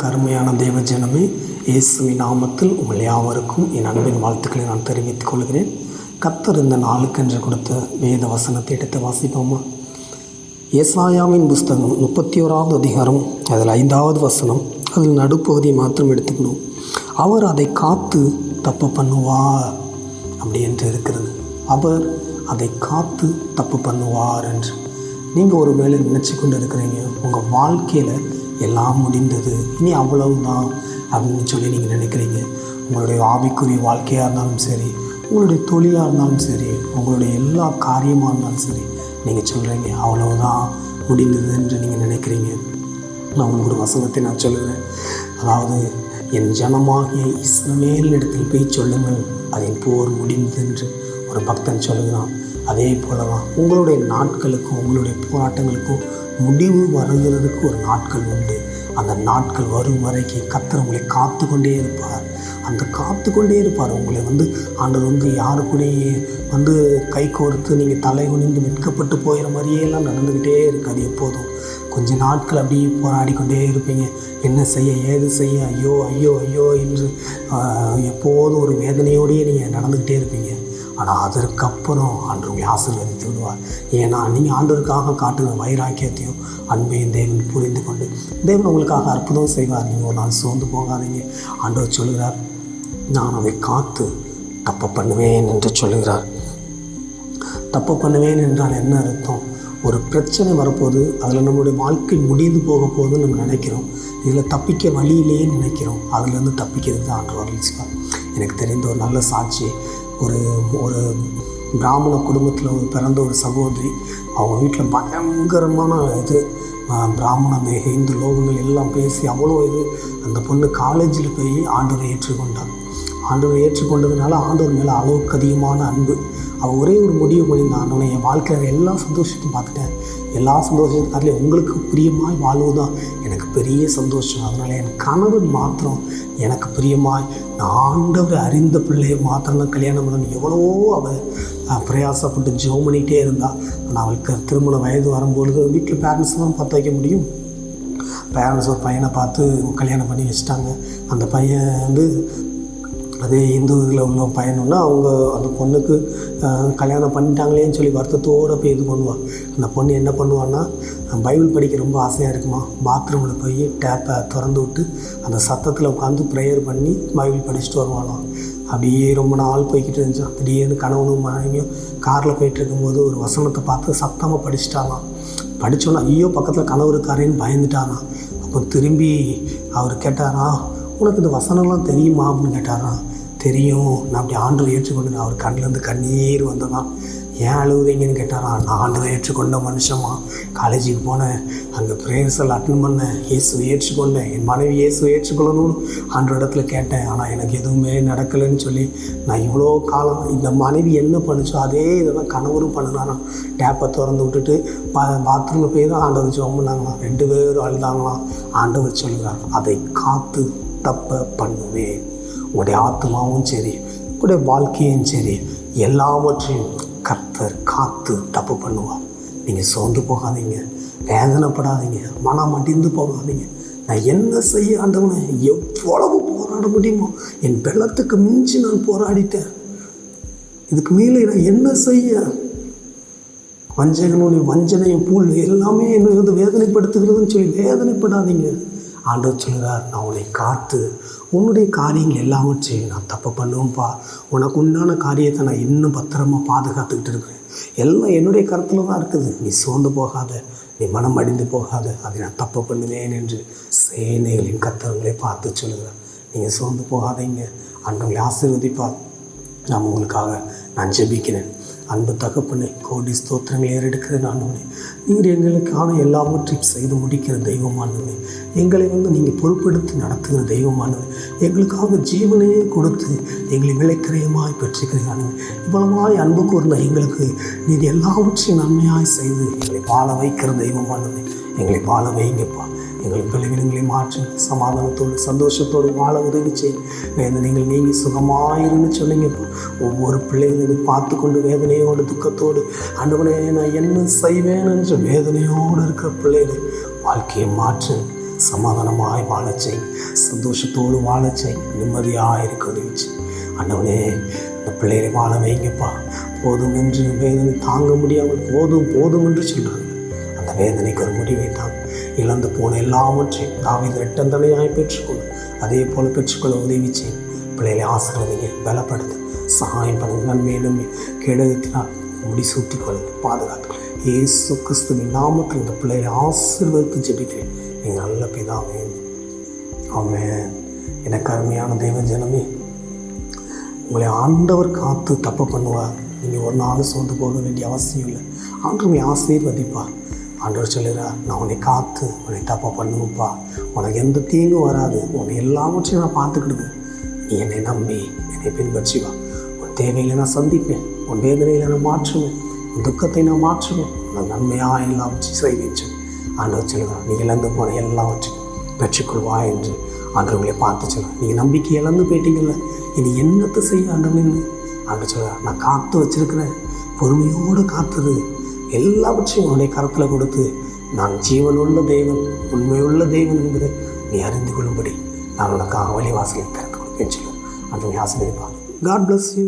கருமையான தேவஜனமே இயேசுவின் நாமத்தில் உங்கள் யாவருக்கும் என் அன்பின் வாழ்த்துக்களை நான் தெரிவித்துக் கொள்கிறேன். கத்தர் இந்த நாளுக்கென்று கொடுத்த வேத வசனத்தை எடுத்து வாசிப்போமா? ஏசாயாவின் புஸ்தகம் முப்பத்தி ஓராவது அதிகாரம் அதில் ஐந்தாவது வசனம் அதில் நடுப்பகுதியை மாத்திரம் எடுத்துக்கணும். அவர் அதை காத்து தப்பு பண்ணுவார் அப்படி என்று இருக்கிறது. அவர் அதை காத்து தப்பு பண்ணுவார் என்று. நீங்கள் ஒரு வேலை நினச்சி கொண்டு இருக்கிறீங்க உங்கள் வாழ்க்கையில் எல்லாம் முடிந்தது. இனி அவ்வளவுதான் அப்படின்னு சொல்லி நீங்கள் நினைக்கிறீங்க. உங்களுடைய ஆவிக்குரிய வாழ்க்கையாக இருந்தாலும் சரி உங்களுடைய தொழிலாக இருந்தாலும் சரி உங்களுடைய எல்லா காரியமாக இருந்தாலும் சரி நீங்கள் சொல்கிறீங்க அவ்வளவுதான் முடிந்தது என்று நீங்கள் நினைக்கிறீங்க. நான் உங்களுக்கு ஒரு வசனத்தை நான் சொல்லுவேன் அதாவது என் ஜனமாகிய இஸ்ரமேல் இடத்தில் போய் சொல்லுங்கள் அதன் போர் முடிந்தது என்று. ஒரு பக்தன் சொல்லுகிறான் அதே போல தான் உங்களுடைய நாட்களுக்கும் உங்களுடைய போராட்டங்களுக்கும் முடிவு வருகிறதுக்கு ஒரு நாட்கள் உண்டு. அந்த நாட்கள் வரும் வரைக்கும் கத்தர் உங்களை காத்து கொண்டே இருப்பார். அந்த காத்து கொண்டே இருப்பார். உங்களை வந்து ஆண்டவர் வந்து யாரு கூட வந்து கை கோர்த்து நீங்கள் தலை குனிந்து வெட்கப்பட்டு போயிற மாதிரியே எல்லாம் நடந்துக்கிட்டே இருக்காது எப்போதும். கொஞ்ச நாட்கள் அப்படியே போராடி கொண்டே இருப்பீங்க. என்ன செய்ய ஏது செய்ய ஐயோ ஐயோ ஐயோ என்று எப்போதும் ஒரு வேதனையோடையே நீங்கள் நடந்துக்கிட்டே இருப்பீங்க. ஆனால் அதற்கப்புறம் ஆண்டு உங்களை ஆசீர்வதித்து விடுவார் ஏன்னா நீங்கள் ஆண்டவருக்காக காட்டுகிற வைராக்கியத்தையும் அன்பையும் தேவன் புரிந்து கொண்டு தேவன் உங்களுக்காக அற்புதம் செய்வார். நீங்கள் ஒரு நாள் சோர்ந்து போகாதீங்க. ஆண்டவர் சொல்கிறார் நான் அதை காத்து தப்பு பண்ணுவேன் என்று சொல்லுகிறார். தப்பு பண்ணுவேன் என்றால் என்ன அர்த்தம்? ஒரு பிரச்சனை வரப்போகுது அதில் நம்மளுடைய வாழ்க்கை முடிந்து போக போகுதுன்னு நம்ம நினைக்கிறோம். இதில் தப்பிக்க வழியிலேயே நினைக்கிறோம். அதுலேருந்து தப்பிக்கிறது தான் ஆண்டு வரலிச்சுக்கா எனக்கு தெரிந்த ஒரு நல்ல சாட்சி ஒரு ஒரு பிராமண குடும்பத்தில் ஒரு பிறந்த ஒரு சகோதரி அவங்க வீட்டில் பயங்கரமான இது ஆஹ், பிராமணம் இந்து லோகங்கள் எல்லாம் பேசி அவ்வளோ இது. அந்த பொண்ணு காலேஜில் போய் ஆண்டவரை ஏற்றுக்கொண்டாங்க ஆண்டவரை ஏற்றுக்கொண்டதுனால ஆண்டவர் மேலே அளவுக்கு அதிகமான அன்பு. அவள் ஒரே ஒரு முடிவு பண்ணியிருந்தான் ஆண்டவனை என் வாழ்க்கையில் எல்லா சந்தோஷத்தையும் பார்த்துட்டேன். எல்லா சந்தோஷத்தையும் காட்டில உங்களுக்கு பிரியமாய் வாழ்வதுதான் எனக்கு பெரிய சந்தோஷம். அதனால் என் கணவன் மாத்திரம் எனக்கு பிரியமாய் நான் ஆண்டவரை அறிந்த பிள்ளையை மாத்திரம்தான் கல்யாணம் பண்ணணும். எவ்வளவோ அவள் பிரயாசப்பட்டு ஜெபம் பண்ணிகிட்டே இருந்தா. ஆனால் அவளுக்கு திருமண வயது வரும்பொழுது வீட்டில் பேரண்ட்ஸ் தான் பார்த்து வைக்க முடியும். பேரண்ட்ஸ் ஒரு பையனை பார்த்து கல்யாணம் பண்ணி வச்சிட்டாங்க. அந்த பையன் வந்து அதே இந்து இதில் உள்ள பையனுன்னா அவங்க அந்த பொண்ணுக்கு கல்யாணம் பண்ணிட்டாங்களேன்னு சொல்லி வருத்தத்தோடு போய் இது பண்ணுவாள் அந்த பொண்ணு என்ன பண்ணுவான்னா பைபிள் படிக்க ரொம்ப ஆசையாக இருக்குமா? பாத்ரூமில் போய் டேப்பை திறந்து விட்டு அந்த சத்தத்தில் உட்காந்து ப்ரேயர் பண்ணி பைபிள் படிச்சுட்டு வருவானாம் அப்படியே ரொம்ப நாள் போய்கிட்டு இருந்துச்சான் திடீர்னு கணவனும் மனைவியும் காரில் போயிட்டு இருக்கும்போது ஒரு வசனத்தை பார்த்து சத்தமாக படிச்சிட்டாலாம் படித்தோன்னா ஐயோ பக்கத்தில் கனவு இருக்காரேன்னு பயந்துட்டானா அப்போ திரும்பி அவர் கேட்டாரா உனக்கு இந்த வசனம்லாம் தெரியுமா அப்படின்னு கேட்டாராம். தெரியும். நான் அப்படி ஆண்டவை ஏற்றுக்கொண்டு அவர் கண்ணிலேருந்து கண்ணீர் வந்ததான் ஏன் அழுகுறீங்கன்னு கேட்டாரா நான் ஆண்டவை ஏற்றுக்கொண்ட மனுஷமா காலேஜுக்கு போனேன். அங்கே ப்ரேயர்ஸில் அட்டன் பண்ணேன். இயேசு ஏற்றுக்கொண்டேன். என் மனைவி இயேசு ஏற்றுக்கொள்ளணும்னு ஆண்டு இடத்துல கேட்டேன். ஆனால் எனக்கு எதுவுமே நடக்கலைன்னு சொல்லி நான் இவ்வளோ காலம் இந்த மனைவி என்ன பண்ணுச்சோ அதே இதை தான் கணவரும் பண்ணினாராம். டேப்பை திறந்து விட்டுட்டு பா பாத்ரூமில் போய் தான் ஆண்டவர் ஜெபம் பண்ணாங்களாம். ரெண்டு பேரும் அழுதாங்களாம். ஆண்டவர் சொல்கிறார் அதை காத்து தப்ப பண்ணுவேன். உடைய ஆத்மாவும் சரி உடைய வாழ்க்கையும் சரி எல்லாவற்றையும் கத்தர் காத்து தப்பு பண்ணுவார். நீங்கள் சோர்ந்து போகாதீங்க வேதனைப்படாதீங்க மனம் அடிந்து போகாதீங்க. நான் என்ன செய்ய ஆண்டவனே எவ்வளவு போராட முடியுமோ என் வெள்ளத்துக்கு மிஞ்சி நான் போராடிட்டேன். இதுக்கு மேலே நான் என்ன செய்ய? வஞ்சகனுடைய வஞ்சனையும் பூல் எல்லாமே என்னை வந்து வேதனைப்படுத்துகிறதுன்னு சொல்லி வேதனைப்படாதீங்க. ஆண்டவர் சொல்கிறார் நான் உன்னை காத்து உன்னுடைய காரியங்கள் எல்லாவற்றையும் நான் தப்பு பண்ணுவேன்ப்பா உனக்கு உண்டான காரியத்தை நான் இன்னும் பத்திரமா பாதுகாத்துக்கிட்டு இருக்கிறேன். எல்லாம் என்னுடைய கருத்தில் தான் இருக்குது. நீ சோர்ந்து போகாத நீ மனம் அடிந்து போகாத அதை நான் தப்பு பண்ணுவேன் என்று சேனைகளின் கத்தவங்களே பார்த்து சொல்லுகிறேன் நீங்கள் சோர்ந்து போகாதீங்க. அன்றவங்களை ஆசீர்வதிப்பார். நான் உங்களுக்காக நான் ஜெபிக்கிறேன். அன்பு தகப்பனே கோடி ஸ்தோத்திரங்கள் ஏறெடுக்கிற நானுமே நீர் எங்களுக்கான எல்லாவற்றையும் செய்து முடிக்கிற தெய்வமானவே எங்களை வந்து நீங்கள் பொறுப்பெடுத்து நடத்துகிற தெய்வமானவே எங்களுக்காக ஜீவனையே கொடுத்து எங்களை விலைக்கிரையமாய் பெற்றுக்கிற நானு இவ்வளவாய் அன்பு கூர்ந்த எங்களுக்கு நீர் எல்லாவற்றையும் நன்மையாய் செய்து எங்களை வாழ வைக்கிற தெய்வமானவே எங்களை வாழ வைங்கப்பா. எங்கள் பலவீனங்களை மாற்றி சமாதானத்தோடு சந்தோஷத்தோடு வாழ உதவி செய். வேதனைகள் நீங்கி சுகமாயிருன்னு சொன்னீங்க ஒவ்வொரு பிள்ளைகளையும் பார்த்து கொண்டு வேதனையோடு துக்கத்தோடு ஆண்டவனே நான் என்ன செய்வேன்னு வேதனையோடு இருக்கிற பிள்ளைகளை வாழ்க்கையை மாற்று சமாதானமாய் வாழச் செய். சந்தோஷத்தோடு வாழச் செய். நிம்மதியாக இருக்க உதவி செய். இந்த பிள்ளைகளை வாழ வைங்கப்பா. போதும் என்று வேதனை தாங்க முடியாமல் போதும் போதும் என்று சொல்கிறாங்க அந்த வேதனைக்கு ஒரு முடிவை தான் இழந்து போன எல்லாவற்றையும் தாவித ரெட்டந்தனையாய் பெற்றுக்கொண்டு அதே போல் பெற்றுக்கொள்ள உதவி செய்யும் பிள்ளைகளை ஆசீர்வதிங்க பலப்படுத்து சகாயம் பண்ணுங்க மேலும் கேடகத்தினால் முடி சூட்டிக் கொள்ளுங்க பாதுகாத்து. இயேசு கிறிஸ்துவின் நாமத்தில் இந்த பிள்ளைகளை ஆசிர்வதித்து ஜெபிக்கிறேன். நீங்கள் நல்ல பிதாவே. அவன் எனக்கு அருமையான தெய்வ ஜனமே உங்களை ஆண்டவர் காத்து தப்பு பண்ணுவார். நீங்கள் ஒரு நாள் சோர்ந்து போக வேண்டிய அவசியம் இல்லை. ஆண்டு உங்களை ஆசீர்வதிப்பார். ஆண்டவர் சொல்லுறா நான் உன்னை காத்து உன்னை தப்பாக பண்ணுவேன்ப்பா உனக்கு எந்த தீங்கும் வராது. உன்னை எல்லாவற்றையும் நான் பார்த்துக்கிடுது நீ என்னை நம்பி என்னை பின்பற்றி வா உன் தேவைகளை நான் சந்திப்பேன். உன் வேதனையில் நான் மாற்றுவேன். உன் துக்கத்தை நான் மாற்றுவேன். உன் நன்மையாக எல்லாவற்றையும் செய்வேன் ஆண்டவர் சொல்லுகிறார் நீ இழந்து போன எல்லாவற்றையும் பெற்றுக்கொள்வா என்று ஆண்டவர்களை பார்த்து சொல்லுவேன் நீங்கள் நம்பிக்கை இழந்து போயிட்டீங்கல்ல. இனி என்னத்தை செய்ய ஆண்டவன்னு ஆண்டு சொல்ல நான் காத்து வச்சிருக்கிறேன். பொறுமையோடு காத்துது. எல்லாவற்றையும் உன்னுடைய கரத்தில் கொடுத்து நான் ஜீவனுள்ள தெய்வன் உண்மையுள்ள தெய்வன் என்பதை நீ அறிந்து கொள்ளும்படி நான் உனக்காக வழிவாசலை திறந்து கொடுப்பேன் சொல்ல அந்த ஆசிரியப்பா காட் பிளஸ் யூ